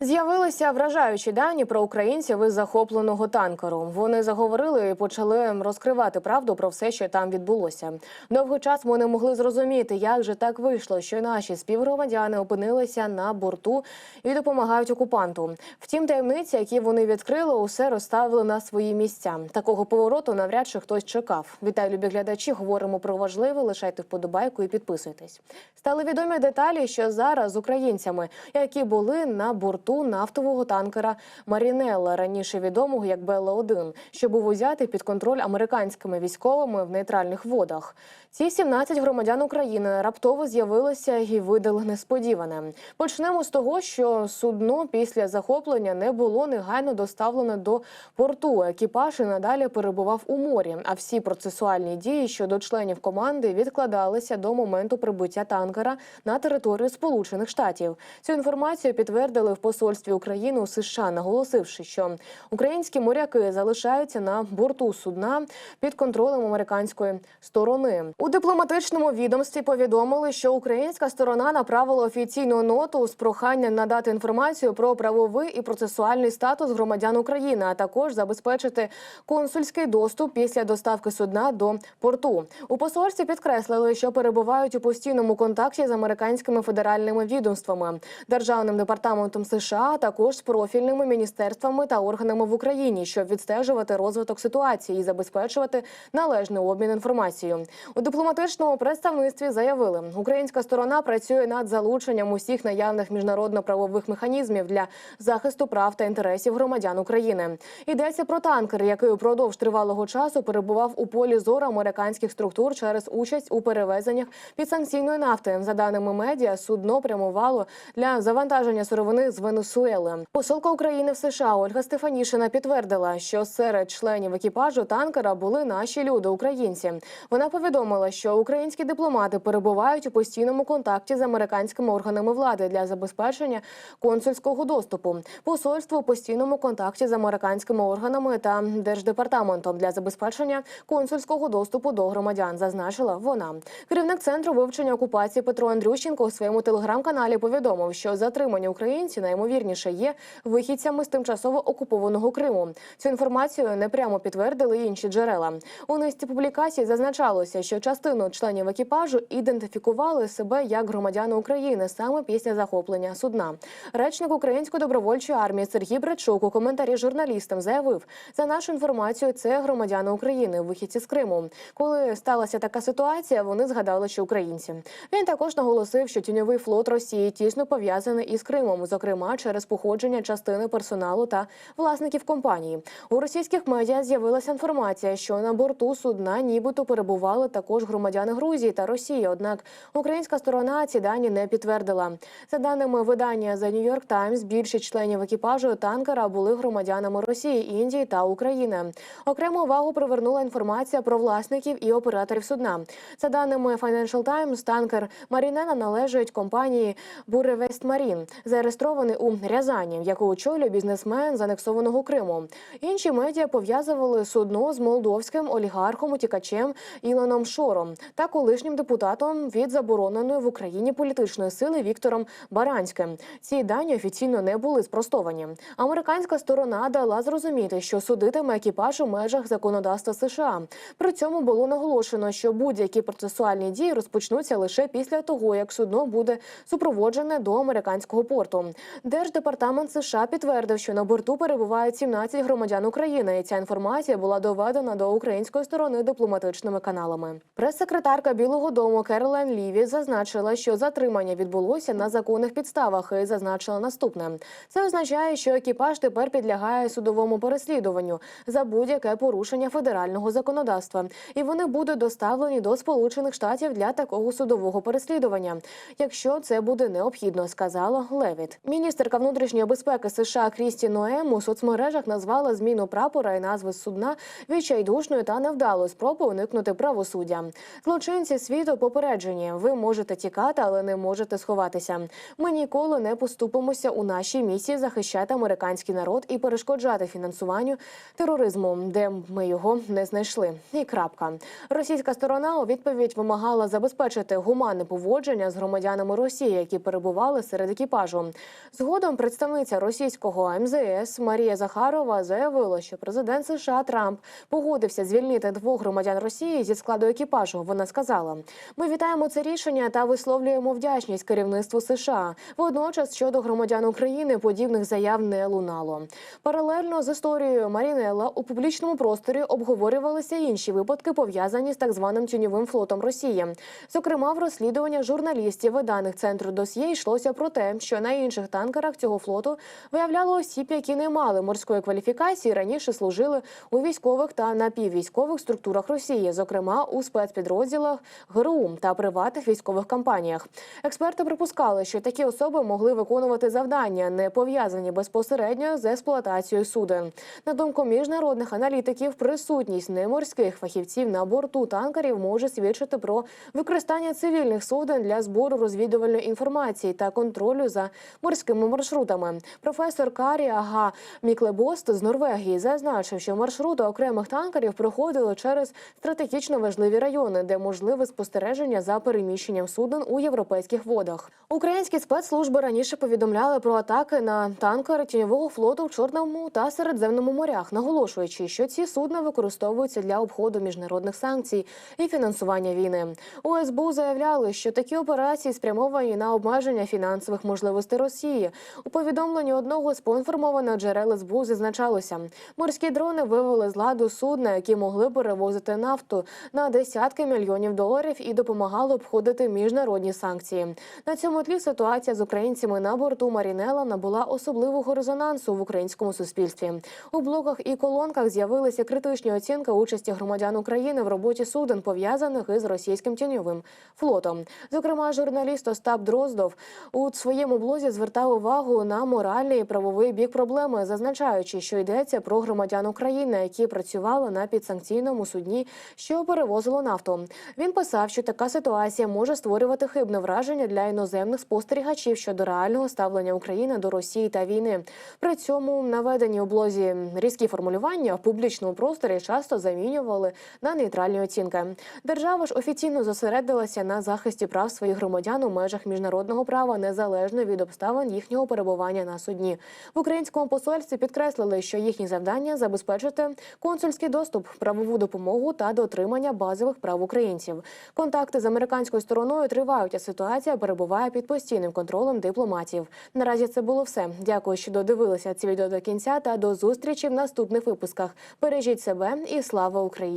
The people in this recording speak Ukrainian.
З'явилися вражаючі дані про українців із захопленого танкеру. Вони заговорили і почали розкривати правду про все, що там відбулося. Довгий час ми не могли зрозуміти, як же так вийшло, що наші співгромадяни опинилися на борту і допомагають окупанту. Втім, таємниці, які вони відкрили, усе розставили на свої місця. Такого повороту навряд чи хтось чекав. Вітаю, любі глядачі. Говоримо про важливе. Лишайте вподобайку і підписуйтесь. Стали відомі деталі, що зараз з українцями, які були на борту нафтового танкера Марінелла, раніше відомого як Белла 1 що був узятий під контроль американськими військовими в нейтральних водах. Ці 17 громадян України раптово з'явилися і видали несподіване. Почнемо з того, що судно після захоплення не було негайно доставлено до порту. Екіпаж і надалі перебував у морі. А всі процесуальні дії щодо членів команди відкладалися до моменту прибуття танкера на територію Сполучених Штатів. Цю інформацію підтвердили в посольстві України у США, наголосивши, що українські моряки залишаються на борту судна під контролем американської сторони. У дипломатичному відомстві повідомили, що українська сторона направила офіційну ноту з проханням надати інформацію про правовий і процесуальний статус громадян України, а також забезпечити консульський доступ після доставки судна до порту. У посольстві підкреслили, що перебувають у постійному контакті з американськими федеральними відомствами, державним департаментом США, а також з профільними міністерствами та органами в Україні, щоб відстежувати розвиток ситуації і забезпечувати належний обмін інформацією. У дипломатичному представництві заявили, українська сторона працює над залученням усіх наявних міжнародно-правових механізмів для захисту прав та інтересів громадян України. Йдеться про танкер, який упродовж тривалого часу перебував у полі зору американських структур через участь у перевезеннях підсанкційної нафти. За даними медіа, судно прямувало для завантаження сировини з Венесуели. Посолка України в США Ольга Стефанішина підтвердила, що серед членів екіпажу танкера були наші люди, українці. Вона повідомила, що українські дипломати перебувають у постійному контакті з американськими органами влади для забезпечення консульського доступу. Посольство у постійному контакті з американськими органами та держдепартаментом для забезпечення консульського доступу до громадян, зазначила вона. Керівник центру вивчення окупації Петро Андрющенко у своєму телеграм-каналі повідомив, що затримані українці найімовірніше є вихідцями з тимчасово окупованого Криму. Цю інформацію непрямо підтвердили інші джерела. У низці публікацій зазначалося, що частину членів екіпажу ідентифікували себе як громадяни України саме після захоплення судна. Речник української добровольчої армії Сергій Брачук у коментарі журналістам заявив: за нашу інформацію, це громадяни України, вихідці з Криму. Коли сталася така ситуація, вони згадали, що українці. Він також наголосив, що тіньовий флот Росії тісно пов'язаний із Кримом, зокрема через походження частини персоналу та власників компанії. У російських медіа з'явилася інформація, що на борту судна нібито перебували також громадяни Грузії та Росії. Однак українська сторона ці дані не підтвердила. За даними видання The New York Times, більшість членів екіпажу танкера були громадянами Росії, Індії та України. Окрему увагу привернула інформація про власників і операторів судна. За даними Financial Times, танкер Марінена належить компанії Буревест Марін, зареєстрований у Рязані, яку очолює бізнесмен з анексованого Криму. Інші медіа пов'язували судно з молдовським олігархом утікачем Ілоном Шором та колишнім депутатом від забороненої в Україні політичної сили Віктором Баранським. Ці дані офіційно не були спростовані. Американська сторона дала зрозуміти, що судитиме екіпаж у межах законодавства США. При цьому було наголошено, що будь-які процесуальні дії розпочнуться лише після того, як судно буде супроводжене до американського порту. Держдепартамент США підтвердив, що на борту перебувають 17 громадян України. І ця інформація була доведена до української сторони дипломатичними каналами. Прес-секретарка Білого Дому Керолайн Ліві зазначила, що затримання відбулося на законних підставах і зазначила наступне: це означає, що екіпаж тепер підлягає судовому переслідуванню за будь-яке порушення федерального законодавства, і вони будуть доставлені до Сполучених Штатів для такого судового переслідування, якщо це буде необхідно, сказала Левіт. Міністерка внутрішньої безпеки США Крісті Ноем у соцмережах назвала зміну прапора і назви судна відчайдушною та невдалою спробою уникнути правосуддя. Злочинці світу попереджені. Ви можете тікати, але не можете сховатися. Ми ніколи не поступимося у нашій місії захищати американський народ і перешкоджати фінансуванню тероризму, де ми його не знайшли. І крапка. Російська сторона у відповідь вимагала забезпечити гуманне поводження з громадянами Росії, які перебували серед екіпажу. Згодом представниця російського МЗС Марія Захарова заявила, що президент США Трамп погодився звільнити двох громадян Росії зі складу екіпажу. Вона сказала: ми вітаємо це рішення та висловлюємо вдячність керівництву США. Водночас щодо громадян України подібних заяв не лунало. Паралельно з історією Марінелла у публічному просторі обговорювалися інші випадки, пов'язані з так званим тіньовим флотом Росії. Зокрема, в розслідуваннях журналістів виданих центру досьє йшлося про те, що на інших танкерах цього флоту виявляло осіб, які не мали морської кваліфікації, раніше служили у військових та напіввійськових структурах Росії, зокрема у спецпідрозділах ГРУ та приватних військових компаніях. Експерти припускали, що такі особи могли виконувати завдання, не пов'язані безпосередньо з експлуатацією суден. На думку міжнародних аналітиків, присутність неморських фахівців на борту танкерів може свідчити про використання цивільних суден для збору розвідувальної інформації та контролю за морськими маршрутами. Професор Карі Ага Міклебост з Норвегії зазначив, що маршрути окремих танкерів проходили через стратегічно важливі райони, де можливе спостереження за переміщенням суден у європейських водах. Українські спецслужби раніше повідомляли про атаки на танкери тіньового флоту в Чорному та Середземному морях, наголошуючи, що ці судна використовуються для обходу міжнародних санкцій і фінансування війни. У СБУ заявляли, що такі операції спрямовані на обмеження фінансових можливостей Росії. У повідомленні одного з поінформованих джерел СБУ зазначалося, морські дрони вивели з ладу судна, які могли перевозити нафту на десятки мільйонів доларів і допомагали обходити міжнародні санкції. На цьому тлі ситуація з українцями на борту Марінела набула особливого резонансу в українському суспільстві. У блогах і колонках з'явилися критичні оцінки участі громадян України в роботі суден, пов'язаних із російським тіньовим флотом. Зокрема, журналіст Остап Дроздов у своєму блозі звертав увагу на моральний і правовий бік проблеми, зазначаючи, що йдеться про громадян України, які працювали на підсанкційному судні, що перевозило нафту. Він писав, що така ситуація може створювати хибне враження для іноземних спостерігачів щодо реального ставлення України до Росії та війни. При цьому наведені у блозі різкі формулювання в публічному просторі часто замінювали на нейтральні оцінки. Держава ж офіційно зосередилася на захисті прав своїх громадян у межах міжнародного права незалежно від обставин їхнього перебування на судні. В українському посольстві підкреслили, що їхні завдання забезпечити консульський доступ, правову допомогу та дотримання базових прав українців. Контакти з американською стороною тривають, а ситуація перебуває під постійним контролем дипломатів. Наразі це було все. Дякую, що додивилися це відео до кінця та до зустрічі в наступних випусках. Бережіть себе і слава Україні!